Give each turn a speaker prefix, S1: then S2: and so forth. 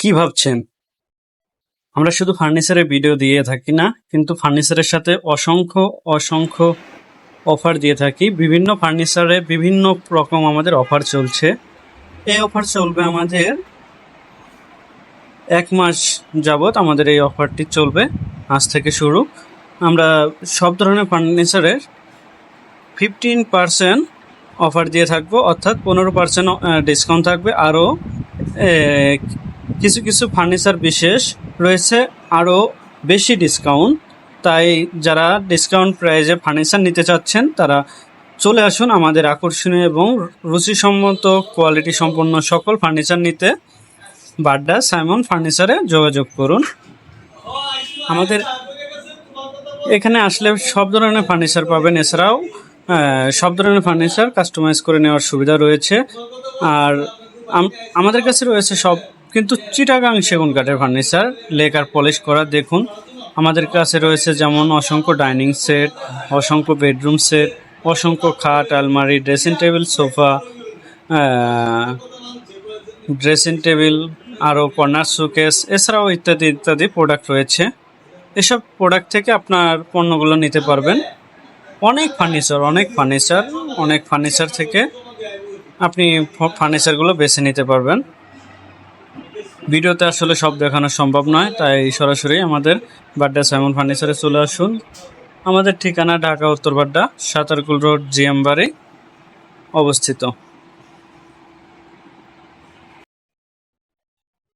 S1: কি ভাবছেন? আমরা শুধু ফার্নিচারের ভিডিও দিয়ে থাকি না, কিন্তু ফার্নিচারের সাথে অসংখ্য অসংখ্য অফার দিয়ে থাকি। বিভিন্ন ফার্নিচারে বিভিন্ন রকম আমাদের অফার চলছে। এই অফার চলবে আমাদের এক মাস যাবত আমাদের এই অফারটি চলবে, আজ থেকে শুরু। আমরা সব ধরনের ফার্নিচারের ফিফটিন পার্সেন্ট অফার দিয়ে থাকব, অর্থাৎ পনেরো পার্সেন্ট ডিসকাউন্ট থাকবে। আরও কিছু কিছু ফার্নিচার বিশেষ রয়েছে, আরও বেশি ডিসকাউন্ট তাই যারা ডিসকাউন্ট প্রাইজে ফার্নিচার নিতে চাচ্ছেন, তারা চলে আসুন আমাদের আকর্ষণীয় এবং রুচিসম্মত কোয়ালিটি সম্পন্ন সকল ফার্নিচার নিতে। বাড্ডা সাইমন ফার্নিচারে যোগাযোগ করুন। আমাদের এখানে আসলে সব ধরনের ফার্নিচার পাবেন। এছাড়াও সব ধরনের ফার্নিচার কাস্টমাইজ করে নেওয়ার সুবিধা রয়েছে। আর আমাদের কাছে রয়েছে সব কিন্তু চিটাগাং সেগুন কাঠের ফার্নিচার, লেকার পলিশ করা, দেখুন। আমাদের কাছে রয়েছে যেমন অসংখ্য ডাইনিং সেট, অসংখ্য বেডরুম সেট, অসংখ্য খাট, আলমারি, dressing table, sofa dressing table আরও কর্নার শোকেস, এছাড়াও ইত্যাদি ইত্যাদি প্রোডাক্ট রয়েছে। এসব প্রোডাক্ট থেকে আপনার পণ্যগুলো নিতে পারবেন। অনেক ফার্নিচার অনেক ফার্নিচার অনেক ফার্নিচার থেকে আপনি ফার্নিচারগুলো বেছে নিতে পারবেন। ভিডিওতে আসলে সব দেখানো সম্ভব নয়, তাই সরাসরি আমাদের বাড্ডা সাইমন ফার্নিচারে চলে আসুন। আমাদের ঠিকানা ঢাকা উত্তর বাড্ডা, সাতারকুল রোড জিএম বাড়ি অবস্থিত।